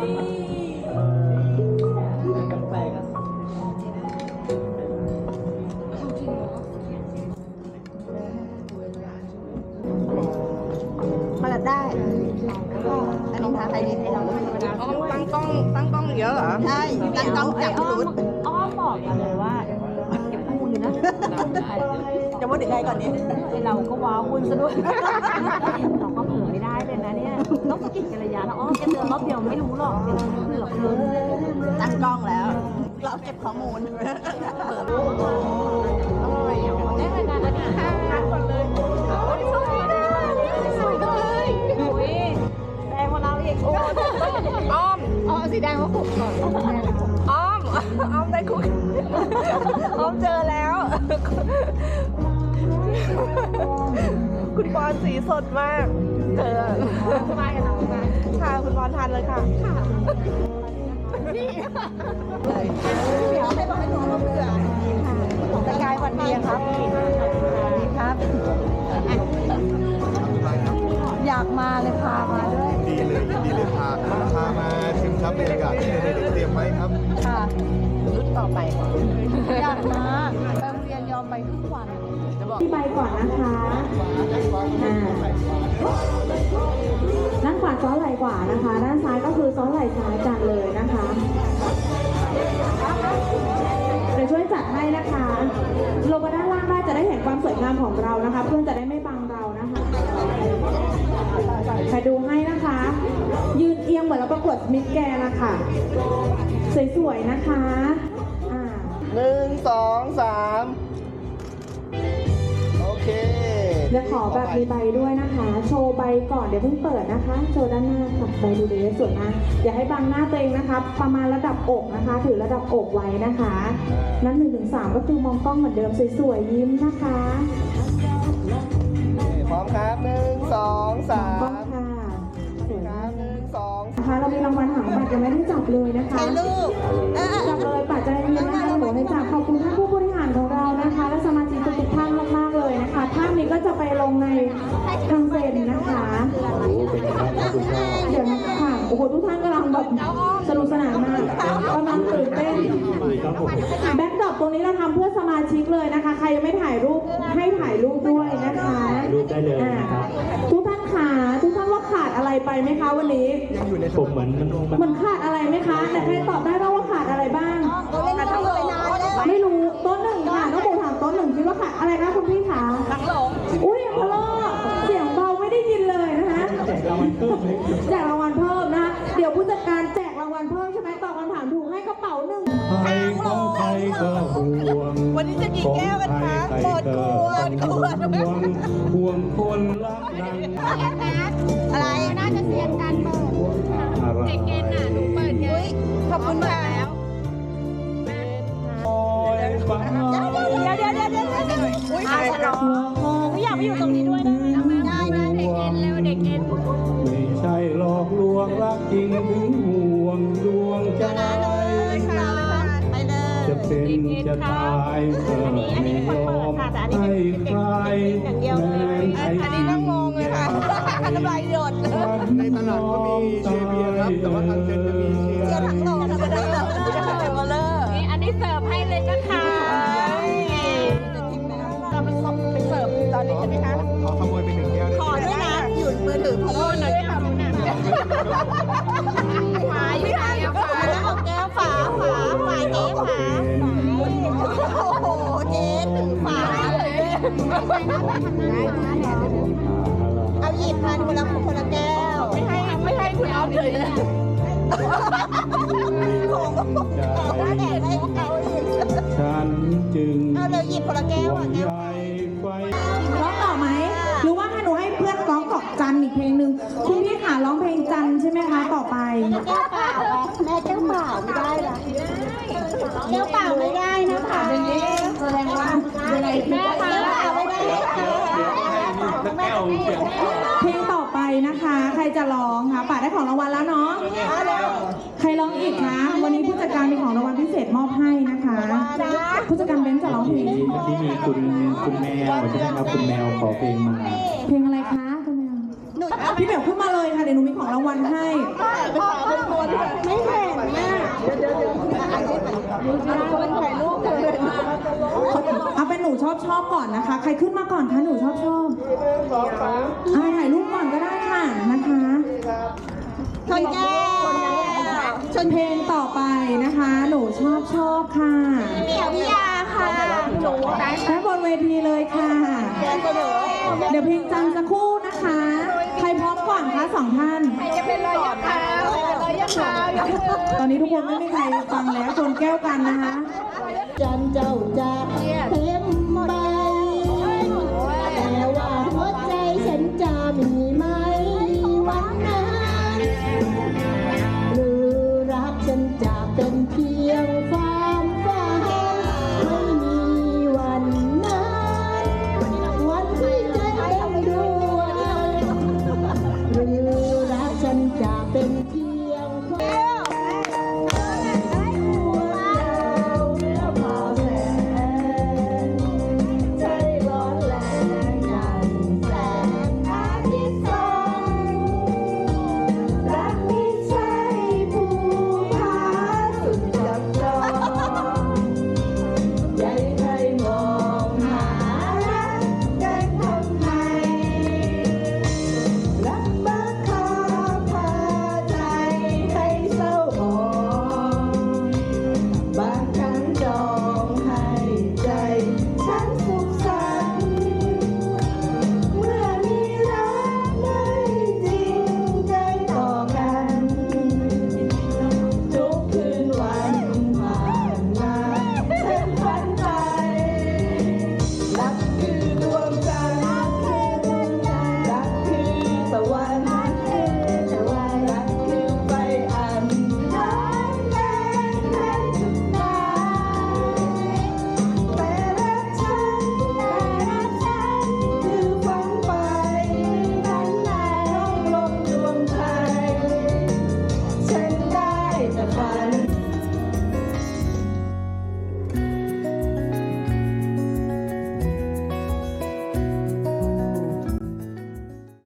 แปลกๆอะมาลัดได้อันนี้ทาไทยดีไทยเราอ๋อตั้งกล้องตั้งกล้องเยอะเหรอ ใช่ตั้งกล้องจับรุดอ้อมบอกมาเลยว่าอย่าพูดเลยนะจะพูดถึงใครก่อนนี้ไอเราก็ว้าวุ่นซะด้วยเราก็เผลอ ต้องสะกิดกันระยะนะอ้อแกเตือนรอบเดียวไม่รู้หรอกเดี๋ยวคือหรอกคือตั้งกล้องแล้ว เราเก็บข้อมูลได้ยงานแล้ค่ะทานก่อนเลยโอ้ยสวยนะสวยเลยโอ้ยแดงกว่าเราอีกโอ้อ้อมอ๋อสีแดงว่าขุกก่อนอ้อมอ้อมได้คุยอ้อมเจอแล้วคุณบอลสีสดมาก เจอมากันนะมาค่ะคุณบอลทานเลยค่ะเดี๋ยวให้บอกให้หนูมาเบื่อของกายวันเดียครับดีครับ อยากมาเลยพามาด้วยดีเลยยินดีเลยพาพามาชิมครับบรรยากาศที่เด็กๆเตรียมไว้ครับค่ะรุ่นต่อไปอยากมาไป ที่ใบก่อนนะคะอ่าด้านขวาซ้อนไหล่ขวานะคะ ด้านซ้ายก็คือซ้อนไหล่ซ้ายจัดเลยนะคะเดี๋ยวช่วยจัดให้นะคะ ลงมาด้านล่างได้จะได้เห็นความสวยงามของเรานะคะ เพื่อนจะได้ไม่บังเรานะคะไปดูให้นะคะ ยืนเอียงเหมือนเราประกวดมิสแกนนะคะสวยๆนะคะอ่าหนึ่งสองสาม เดี๋ยวขอแบบมีใบด้วยนะคะ โชว์ใบก่อนเดี๋ยวเพิ่งเปิดนะคะ โชว์ด้านหน้าค่ะใบดูดีสวยมากอย่าให้บังหน้าตัวเองนะคะ ประมาณระดับอกนะคะ ถือระดับอกไว้นะคะ นั้นหนึ่งถึงสามก็คือมองกล้องเหมือนเดิมสวยๆยิ้มนะคะพร้อมครับหนึ่งสองสามกล้องค่ะสวยคมารักบหนึ่งสองนะคะเรามีรางวัลหางบัตรยังไม่ได้จับเลยนะคะถ่ายรูปเออจับเลยปัจจัยเงินนะคะหนูให้ แบ็คดรอปตรงนี้เราทำเพื่อสมาชิกเลยนะคะ ใครยังไม่ถ่ายรูปให้ถ่ายรูปด้วยนะคะรูปได้เลยนะครับอ่าทุกท่านขาทุกท่านว่าขาดอะไรไปไหมคะวันนี้ยังอยู่ในผมเหมือนมันมันมันขาดอะไรไหมคะแต่ใครตอบได้บ้างว่าขาดอะไรบ้างเราเล่นทั้งเลยนานแล้วไม่รู้โต๊ะหนึ่งค่ะน้องผมถามโต๊ะหนึ่งคิดว่าขาดอะไรคะคุณพี่ขาทั้งหลงอุ้ยพะโลเสียงเบาไม่ได้ยินเลยนะคะแจกรางวัลเพิ่มเลยแจกรางวัลเพิ่มนะคะเดี๋ยวผู้จัดการแจกรางวัลเพิ่มใช่ไหมตอบคำถามถูกให้กระเป๋าหนึ่ง ก็ห่วงวันนี้จะกี่แก้วกันคะของหมดใครขก็วดขต้องวดห่วงห่วงคนรักดังอะไรน่าจะเซียนการเปิดห่วงอะไรเด็กเกณฑ์น่ะหนูเปิดไงขอบคุณค่ะคอยฟังเดี๋ยวเดี๋ยวเดี๋ยวเดี๋ยวเดี๋ยวอุ้ยอะฉลองไม่อยากไปอยู่ตรงนี้ด้วยได้ไหมได้นะเด็กเอ็นเร็วเด็กเอ็นไม่ใช่หลอกลวงรักจริงถึงห่วงดวงใจไปเลยจะ เป็นจะตายก็ไม่ยอมให้ใครแม้อัไอ้นอันนี้ที่นั่งงงเลยค่ะน้ำลายหยดในตลาดก็มีเชียร์เบียร์ครับแต่ว่าทางเซนจะมีเชียร์เที่ยวทั้งโลกทั้งประเทศเลเลอร์นี่อันนี้เสิร์ฟให้เลยนะคะเราเป็นส่งไปเสิร์ฟตอนนี้ใช่ไหมคะขอขโมยไปหนึ่งแก้วได้ขอได้วยนะหยุดมือถือพี่หน่อยค่ะหน่อยฝาอยู่ไหนอะ เลยเอาหยิบมาคนละคนละแก้ว ไม่ให้ไม่ให้คุณเอาเลยนะของของว่าแดกให้เขาอีกฉันจึงเอาเลยหยิบคนละแก้วห่วอะงแก้ใยวไฟร้องต่อไหมหรือว่าให้หนูให้เพื่อนร้องกอกจันอีกเพลงหนึ่งคุณพี่ขาร้องเพลงจันใช่ไหมคะต่อไปแก้วเปล่าแม่แก้วเปล่าไม่ได้ละแก้วเปล่าไม่ได้นะคะแสดงว่ายังไงแม่ เพลงต่อไปนะคะ ใครจะร้องคะป่าได้ของรางวัลแล้วเนาะใครร้องอีกนะวันนี้ผู้จัดการมีของรางวัลพิเศษมอบให้นะคะ ผู้จัดการเบนจะร้องเพลงที่มีคุณคุณแมวใช่ไหมครับคุณแมวขอเพลงมา เพลงอะไรคะคุณแมวพี่แมวขึ้นมาเลยค่ะเดี๋ยวหนูมีของรางวัลให้ไม่เห็นแม่เดี๋ยวเดี๋ยวเดี๋ยวถ่ายรูป หนูชอบชอบก่อนนะคะ ใครขึ้นมาก่อนคะหนูชอบชอบอ่าถ่ายรูปก่อนก็ได้ค่ะนะคะชนแก้วชนเพลงต่อไปนะคะ หนูชอบชอบค่ะเหมียวพิยาค่ะหนูด้านบนเวทีเลยค่ะ เดี๋ยวเพลงจังสักครู่นะคะ ใครพร้อมก่อนคะสองท่านจะเป็นรอยยักษ์ขาวเป็นรอยยักษ์ขาวยกมือตอนนี้ทุกคนไม่มีใครฟังแล้วชนแก้วกันนะคะจันเจ้าจ้าเทพ